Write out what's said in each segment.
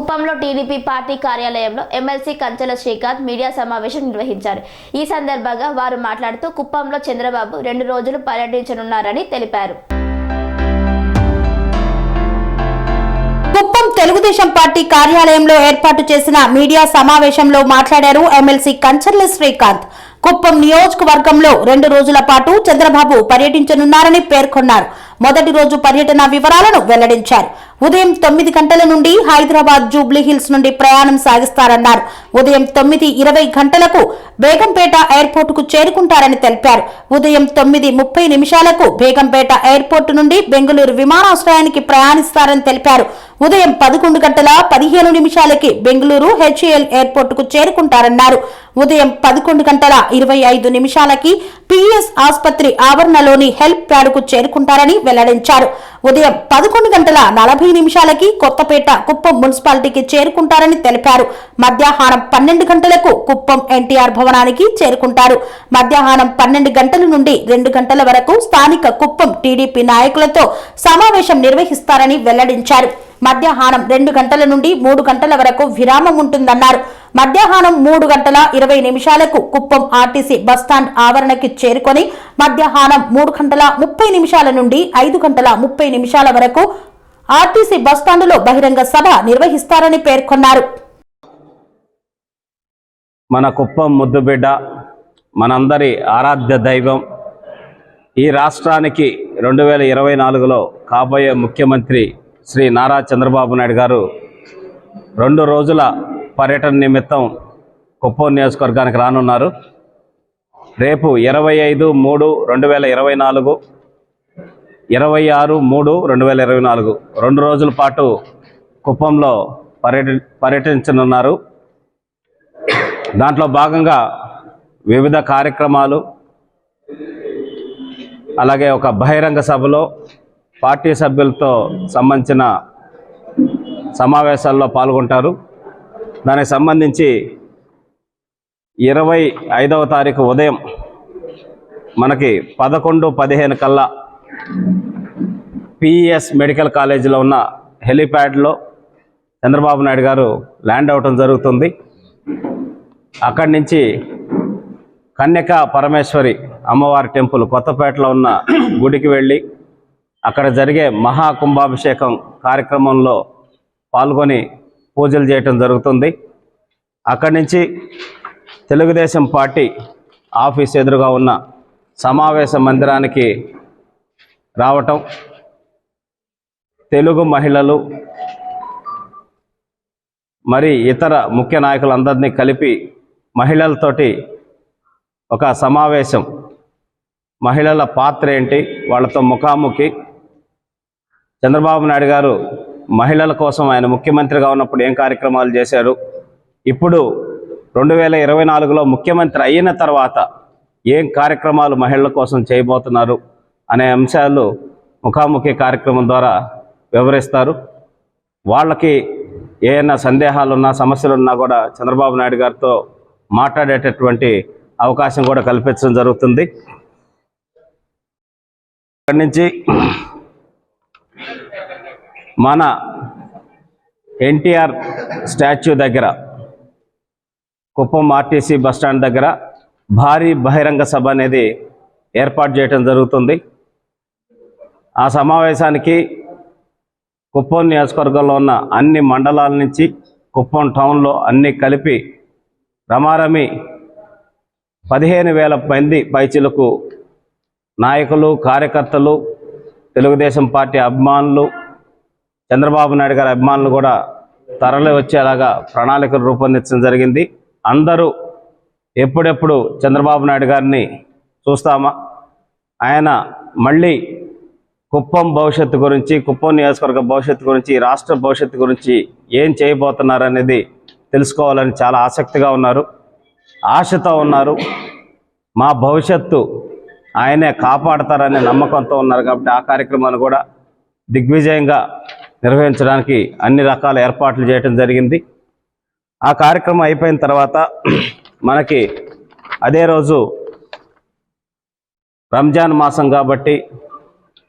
కుప్పంలో TDP party కార్యాలయంలో MLC Kanchela Srikanth media సమావేశం నిర్వహించారు. ఈ సందర్భంగా వారు మాట్లాడుతూ కుప్పంలో చంద్రబాబు రెండు రోజులు పర్యటించనున్నారని తెలిపారు. కుప్పం తెలుగుదేశం పార్టీ కార్యాలయంలో ఏర్పాటు చేసిన మీడియా సమావేశంలో మాట్లాడారు ఎమ్మెల్సీ కంచర్ల శ్రీకాంత్. కుప్పం నియోజకవర్గంలో రెండు రోజుల పాటు చంద్రబాబు పర్యటించనున్నారని పేర్కొన్నారు. మొదటి రోజు పర్యటన వివరాలను వెల్లడించారు. ఉదయం తొమ్మిది గంటల నుండి హైదరాబాద్ జూబ్లీ హిల్స్ నుండి ప్రయాణం సాగిస్తారన్నారు. ఉదయం తొమ్మిది ఇరవై గంటలకు బేగంపేట ఎయిర్పోర్ట్కు చేరుకుంటారని తెలిపారు. ఉదయం తొమ్మిది ముప్పై నిమిషాలకు బేగంపేట ఎయిర్పోర్ట్ నుండి బెంగళూరు విమానాశ్రయానికి ప్రయాణిస్తారని తెలిపారు. ఉదయం పదకొండు గంటల పదిహేను నిమిషాలకి బెంగళూరు హెచ్ఏఎల్ ఎయిర్పోర్ట్కు చేరుకుంటారన్నారు. ఉదయం పదకొండు గంటల ఇరవై ఐదు నిమిషాలకి పిఎస్ ఆసుపత్రి ఆవరణలోని హెల్ప్ ప్యాడ్కు చేరుకుంటారని వెల్లడించారు. ఉదయం పదకొండు గంటల నలభై నిమిషాలకి కొత్తపేట కుప్పం మున్సిపాలిటీకి చేరుకుంటారని తెలిపారు. మధ్యాహ్నం పన్నెండు గంటలకు కుప్పం ఎన్టీఆర్ భవనానికి చేరుకుంటారు. మధ్యాహ్నం పన్నెండు గంటల నుండి రెండు గంటల వరకు స్థానిక కుప్పం టీడీపీ నాయకులతో సమావేశం నిర్వహిస్తారని వెల్లడించారు. మధ్యాహ్నం రెండు గంటల నుండి మూడు గంటల వరకు విరామం ఉంటుందన్నారు. మధ్యాహ్నం మూడు గంటల ఇరవై నిమిషాలకు కుప్పం ఆర్టీసీ బస్టాండ్ ఆవరణకి చేరుకొని మధ్యాహ్నం మూడు గంటల ముప్పై నిమిషాల నుండి ఐదు గంటల ముప్పై నిమిషాల వరకు ఆర్టీసీ బస్టాండులో బహిరంగ సభ నిర్వహిస్తారని పేర్కొన్నారు. మన కుప్పం ముద్దుబిడ్డ మనందరి ఆరాధ్య దైవం ఈ రాష్ట్రానికి రెండు వేల ఇరవై నాలుగులో కాబోయే ముఖ్యమంత్రి శ్రీ నారా చంద్రబాబు నాయుడు గారు రెండు రోజుల పర్యటన నిమిత్తం కుప్పం నియోజకవర్గానికి రానున్నారు. రేపు ఇరవై ఐదు మూడు రెండు వేల ఇరవై నాలుగు ఇరవై ఆరు మూడు రెండు వేల ఇరవై నాలుగు. రెండు రోజుల పాటు కుప్పంలో పర్యట పర్యటించనున్నారు. దాంట్లో భాగంగా వివిధ కార్యక్రమాలు అలాగే ఒక బహిరంగ సభలో పార్టీ సభ్యులతో సంబంధించిన సమావేశాల్లో పాల్గొంటారు. దానికి సంబంధించి ఇరవై ఐదవ తారీఖు ఉదయం మనకి పదకొండు పదిహేను కల్లా పిఈఎస్ మెడికల్ కాలేజీలో ఉన్న హెలిప్యాడ్లో చంద్రబాబు నాయుడు గారు ల్యాండ్ అవటం జరుగుతుంది. అక్కడి నుంచి కన్యక పరమేశ్వరి అమ్మవారి టెంపుల్ కొత్తపేటలో ఉన్న గుడికి వెళ్ళి అక్కడ జరిగే మహా కుంభాభిషేకం కార్యక్రమంలో పాల్గొని పూజలు చేయటం జరుగుతుంది. అక్కడి నుంచి తెలుగుదేశం పార్టీ ఆఫీస్ ఎదురుగా ఉన్న సమావేశ మందిరానికి రావటం తెలుగు మహిళలు మరి ఇతర ముఖ్య నాయకులందరినీ కలిపి మహిళలతోటి ఒక సమావేశం. మహిళల పాత్ర ఏంటి? వాళ్ళతో ముఖాముఖి. చంద్రబాబు నాయుడు గారు మహిళల కోసం ఆయన ముఖ్యమంత్రిగా ఉన్నప్పుడు ఏం కార్యక్రమాలు చేశారు? ఇప్పుడు రెండు వేల ఇరవై నాలుగులో ముఖ్యమంత్రి అయిన తర్వాత ఏం కార్యక్రమాలు మహిళల కోసం చేయబోతున్నారు అనే అంశాలు ముఖాముఖి కార్యక్రమం ద్వారా వివరిస్తారు. వాళ్ళకి ఏమైనా సందేహాలున్నా సమస్యలున్నా కూడా చంద్రబాబు నాయుడు గారితో మాట్లాడేటటువంటి అవకాశం కూడా కల్పించడం జరుగుతుంది. అక్కడి నుంచి మన ఎన్టీఆర్ స్టాచ్యూ దగ్గర కుప్పం ఆర్టీసీ బస్టాండ్ దగ్గర భారీ బహిరంగ సభ అనేది ఏర్పాటు చేయడం జరుగుతుంది. ఆ సమావేశానికి కుప్పం నియోజకవర్గంలో ఉన్న అన్ని మండలాల నుంచి కుప్పం టౌన్లో అన్ని కలిపి రమారమి పదిహేను వేల మంది పైచిలకు నాయకులు కార్యకర్తలు తెలుగుదేశం పార్టీ అభిమానులు చంద్రబాబు నాయుడు గారి అభిమానులు కూడా తరలి వచ్చేలాగా ప్రణాళికలు రూపొందించడం జరిగింది. అందరూ ఎప్పుడెప్పుడు చంద్రబాబు నాయుడు గారిని చూస్తామా? ఆయన మళ్ళీ కుప్పం భవిష్యత్తు గురించి కుప్పం నియోజకవర్గ భవిష్యత్తు గురించి రాష్ట్ర భవిష్యత్తు గురించి ఏం చేయబోతున్నారు అనేది తెలుసుకోవాలని చాలా ఆసక్తిగా ఉన్నారు. ఆశతో ఉన్నారు. మా భవిష్యత్తు ఆయనే కాపాడతారనే నమ్మకంతో ఉన్నారు కాబట్టి ఆ కార్యక్రమాన్ని కూడా దిగ్విజయంగా నిర్వహించడానికి అన్ని రకాల ఏర్పాట్లు చేయటం జరిగింది. ఆ కార్యక్రమం అయిపోయిన తర్వాత మనకి అదే రోజు రంజాన్ మాసం కాబట్టి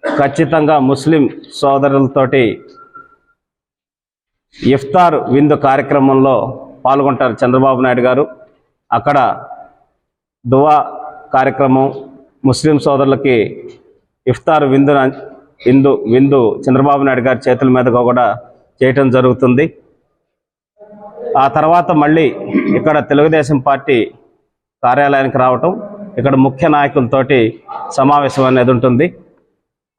ఖచ్చితంగా ముస్లిం సోదరులతోటి ఇఫ్తార్ విందు కార్యక్రమంలో పాల్గొంటారు చంద్రబాబు నాయుడు గారు. అక్కడ దువా కార్యక్రమం ముస్లిం సోదరులకి ఇఫ్తార్ విందును విందు విందు చంద్రబాబు నాయుడు గారి చేతుల మీదుగా కూడా చేయటం జరుగుతుంది. ఆ తర్వాత మళ్ళీ ఇక్కడ తెలుగుదేశం పార్టీ కార్యాలయానికి రావటం ఇక్కడ ముఖ్య నాయకులతోటి సమావేశం అనేది ఉంటుంది.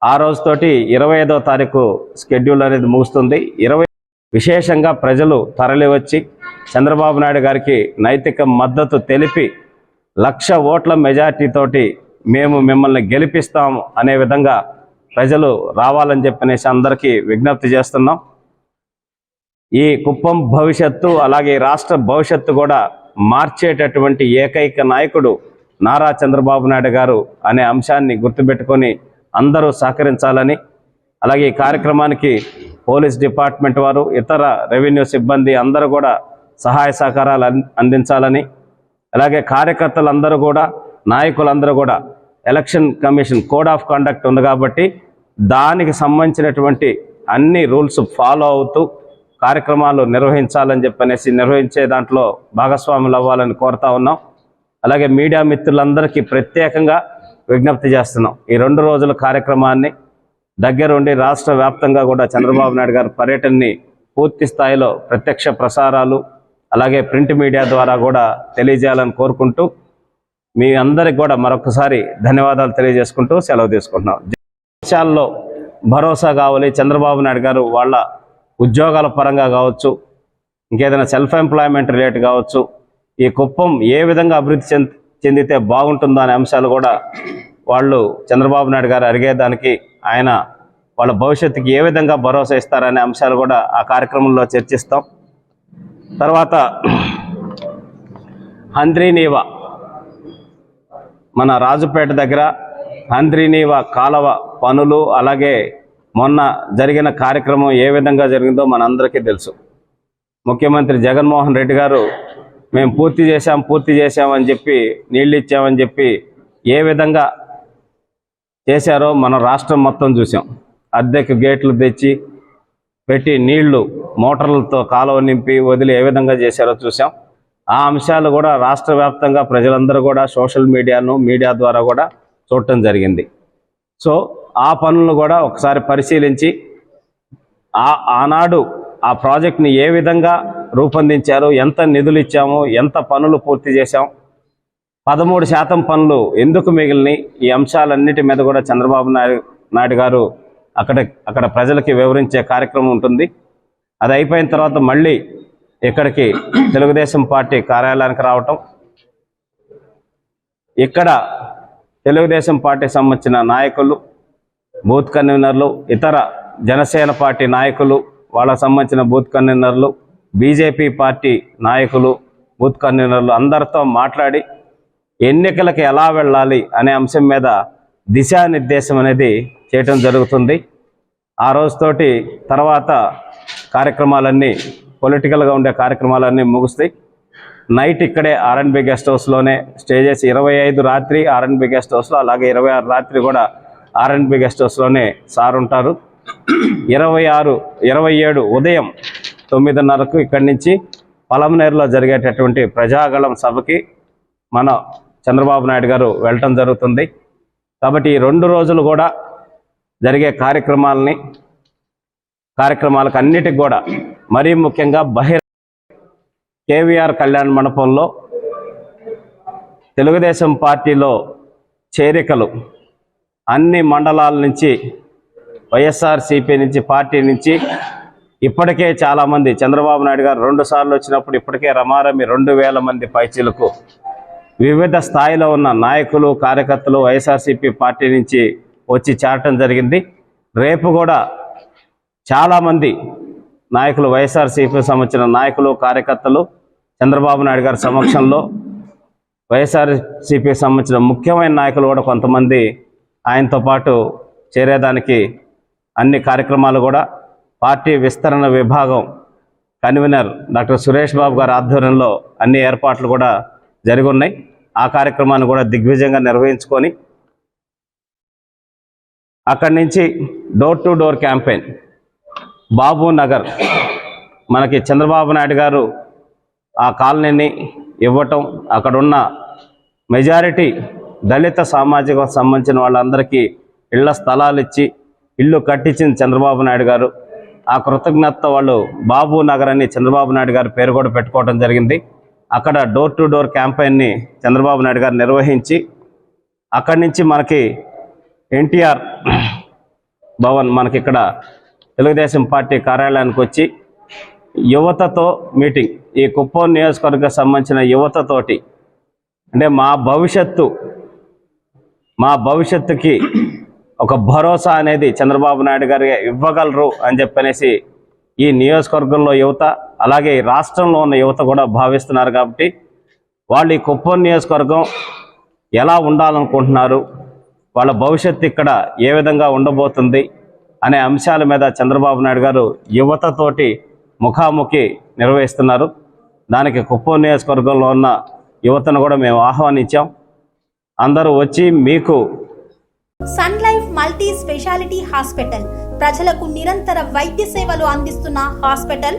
ఆ రోజుతోటి ఇరవై ఐదో తారీఖు షెడ్యూల్ అనేది ముగుస్తుంది. ఇరవై విశేషంగా ప్రజలు తరలివచ్చి చంద్రబాబు నాయుడు గారికి నైతిక మద్దతు తెలిపి లక్ష ఓట్ల మెజార్టీతోటి మేము మిమ్మల్ని గెలిపిస్తాం అనే విధంగా ప్రజలు రావాలని చెప్పనేసి అందరికీ విజ్ఞప్తి చేస్తున్నాం. ఈ కుప్పం భవిష్యత్తు అలాగే రాష్ట్ర భవిష్యత్తు కూడా మార్చేటటువంటి ఏకైక నాయకుడు నారా చంద్రబాబు నాయుడు గారు అనే అంశాన్ని గుర్తుపెట్టుకొని అందరూ సహకరించాలని అలాగే ఈ కార్యక్రమానికి పోలీస్ డిపార్ట్మెంట్ వారు ఇతర రెవెన్యూ సిబ్బంది అందరూ కూడా సహాయ సహకారాలు అందించాలని అలాగే కార్యకర్తలందరూ కూడా నాయకులందరూ కూడా election commission code of conduct ఉంది కాబట్టి దానికి సంబంధించినటువంటి అన్ని రూల్స్ ఫాలో అవుతూ కార్యక్రమాలు నిర్వహించాలని చెప్పనేసి నిర్వహించే దాంట్లో భాగస్వాములు అవ్వాలని కోరుతా ఉన్నాం. అలాగే మీడియా మిత్రులందరికీ ప్రత్యేకంగా విజ్ఞప్తి చేస్తున్నాం. ఈ రెండు రోజుల కార్యక్రమాన్ని దగ్గరుండి రాష్ట్ర వ్యాప్తంగా కూడా చంద్రబాబు నాయుడు గారి పర్యటనని పూర్తి స్థాయిలో ప్రత్యక్ష ప్రసారాలు అలాగే ప్రింట్ మీడియా ద్వారా కూడా తెలియజేయాలని కోరుకుంటూ మీ అందరికి కూడా మరొకసారి ధన్యవాదాలు తెలియజేసుకుంటూ సెలవు తీసుకుంటున్నాం. విషయాల్లో భరోసా కావాలి. చంద్రబాబు నాయుడు గారు వాళ్ళ ఉద్యోగాల పరంగా కావచ్చు ఇంకేదైనా సెల్ఫ్ ఎంప్లాయ్మెంట్ రిలేట్ కావచ్చు ఈ కుప్పం ఏ విధంగా అభివృద్ధి చెందితే బాగుంటుందో అనే అంశాలు కూడా వాళ్ళు చంద్రబాబు నాయుడు గారు అడిగేదానికి ఆయన వాళ్ళ భవిష్యత్తుకి ఏ విధంగా భరోసా ఇస్తారనే అంశాలు కూడా ఆ కార్యక్రమంలో చర్చిస్తాం. తర్వాత హంద్రీనీవా మన రాజుపేట దగ్గర హంద్రీనీవా కాలవ పనులు అలాగే మొన్న జరిగిన కార్యక్రమం ఏ విధంగా జరిగిందో మనందరికీ తెలుసు. ముఖ్యమంత్రి జగన్మోహన్ రెడ్డి గారు మేము పూర్తి చేశాం పూర్తి చేశామని చెప్పి నీళ్ళు ఇచ్చామని చెప్పి ఏ విధంగా చేశారో మన రాష్ట్రం మొత్తం చూసాం అద్దెకు గేట్లు తెచ్చి పెట్టి నీళ్ళు మోటార్లతో కాలువ నింపి వదిలి ఏ విధంగా చేశారో చూసాం ఆ అంశాలు కూడా రాష్ట్ర వ్యాప్తంగా ప్రజలందరూ కూడా సోషల్ మీడియాను మీడియా ద్వారా కూడా చూడటం జరిగింది. సో ఆ పనులను కూడా ఒకసారి పరిశీలించి ఆ ఆనాడు ఆ ప్రాజెక్ట్ని ఏ విధంగా రూపొందించారు ఎంత నిధులు ఇచ్చాము ఎంత పనులు పూర్తి చేశాం పదమూడు శాతం పనులు ఎందుకు మిగిలినాయి ఈ అంశాలన్నిటి మీద కూడా చంద్రబాబు నాయుడు నాయుడు గారు అక్కడ అక్కడ ప్రజలకి వివరించే కార్యక్రమం ఉంటుంది. అది అయిపోయిన తర్వాత మళ్ళీ ఇక్కడికి తెలుగుదేశం పార్టీ కార్యాలయానికి రావటం. ఇక్కడ తెలుగుదేశం పార్టీ సంబంధించిన నాయకులు బూత్ కన్వీనర్లు ఇతర జనసేన పార్టీ నాయకులు వాళ్ళకు సంబంధించిన బూత్ కన్వీనర్లు బీజేపీ పార్టీ నాయకులు బూత్ కన్వీనర్లు అందరితో మాట్లాడి ఎన్నికలకు ఎలా వెళ్ళాలి అనే అంశం మీద దిశానిర్దేశం అనేది చేయటం జరుగుతుంది. ఆ రోజుతోటి తర్వాత కార్యక్రమాలన్నీ పొలిటికల్గా ఉండే కార్యక్రమాలన్నీ ముగుస్తాయి. నైట్ ఇక్కడే ఆర్ఎన్బి గెస్ట్ హౌస్లోనే స్టే చేసి ఇరవై ఐదు రాత్రి ఆర్ఎన్బి గెస్ట్ హౌస్లో అలాగే ఇరవై ఆరు రాత్రి కూడా ఆర్ఎన్బి గెస్ట్ హౌస్లోనే సార్ ఉంటారు. ఇరవై ఆరు ఇరవై ఏడు ఉదయం తొమ్మిదిన్నరకు ఇక్కడి నుంచి పలమనేరులో జరిగేటటువంటి ప్రజాగళం సభకి మన చంద్రబాబు నాయుడు గారు వెళ్ళటం జరుగుతుంది. కాబట్టి ఈ రెండు రోజులు కూడా జరిగే కార్యక్రమాలని కార్యక్రమాలకు అన్నిటికి కూడా మరీ ముఖ్యంగా బహిర్ కేవీఆర్ కళ్యాణ్ మండపంలో తెలుగుదేశం పార్టీలో చేరికలు అన్ని మండలాల నుంచి వైఎస్ఆర్సీపీ నుంచి పార్టీ నుంచి ఇప్పటికే చాలామంది చంద్రబాబు నాయుడు గారు రెండు సార్లు వచ్చినప్పుడు ఇప్పటికే రమారమి రెండు వేల మంది పైచీలకు వివిధ స్థాయిలో ఉన్న నాయకులు కార్యకర్తలు వైఎస్ఆర్సీపీ పార్టీ నుంచి వచ్చి చేరటం జరిగింది. రేపు కూడా చాలామంది నాయకులు వైఎస్ఆర్సీపీ సంబంధించిన నాయకులు కార్యకర్తలు చంద్రబాబు నాయుడు గారి సమక్షంలో వైఎస్ఆర్సీపీకి సంబంధించిన ముఖ్యమైన నాయకులు కూడా కొంతమంది ఆయనతో పాటు చేరేదానికి అన్ని కార్యక్రమాలు కూడా పార్టీ విస్తరణ విభాగం కన్వీనర్ డాక్టర్ సురేష్ బాబు గారి ఆధ్వర్యంలో అన్ని ఏర్పాట్లు కూడా జరిగి ఉన్నాయి ఆ కార్యక్రమాన్ని కూడా దిగ్విజయంగా నిర్వహించుకొని అక్కడి నుంచి door to door campaign Babu Nagar. మనకి చంద్రబాబు నాయుడు గారు ఆ కాలనీని ఇవ్వటం అక్కడున్న మెజారిటీ దళిత సామాజిక సంబంధించిన వాళ్ళందరికీ ఇళ్ళ స్థలాలు ఇచ్చి ఇల్లు కట్టించింది చంద్రబాబు నాయుడు గారు. ఆ కృతజ్ఞత వాళ్ళు బాబు నగర్ అని చంద్రబాబు నాయుడు గారు పేరు కూడా పెట్టుకోవడం జరిగింది. అక్కడ డోర్ టు డోర్ క్యాంపెయిన్ని చంద్రబాబు నాయుడు గారు నిర్వహించి అక్కడి నుంచి మనకి ఎన్టీఆర్ భవన్ మనకి ఇక్కడ తెలుగుదేశం పార్టీ కార్యాలయానికి వచ్చి యువతతో మీటింగ్. ఈ కుప్పం నియోజకవర్గం సంబంధించిన యువతతోటి. అంటే మా భవిష్యత్తు మా భవిష్యత్తుకి ఒక భరోసా అనేది చంద్రబాబు నాయుడు గారు ఇవ్వగలరు అని చెప్పనేసి ఈ నియోజకవర్గంలో యువత అలాగే ఈ రాష్ట్రంలో ఉన్న యువత కూడా భావిస్తున్నారు కాబట్టి వాళ్ళు ఈ కుప్పం నియోజకవర్గం ఎలా ఉండాలనుకుంటున్నారు వాళ్ళ భవిష్యత్తు ఇక్కడ ఏ విధంగా ఉండబోతుంది అనే అంశాల మీద చంద్రబాబు నాయుడు గారు యువతతోటి ముఖాముఖి నిర్వహిస్తున్నారు. దానికి కుప్పం నియోజకవర్గంలో ఉన్న యువతను కూడా మేము ఆహ్వానించాం. అందరూ వచ్చి మీకు Sun Life multi speciality hospital ప్రజలకు నిరంతర వైద్య సేవలు అందిస్తున్న హాస్పిటల్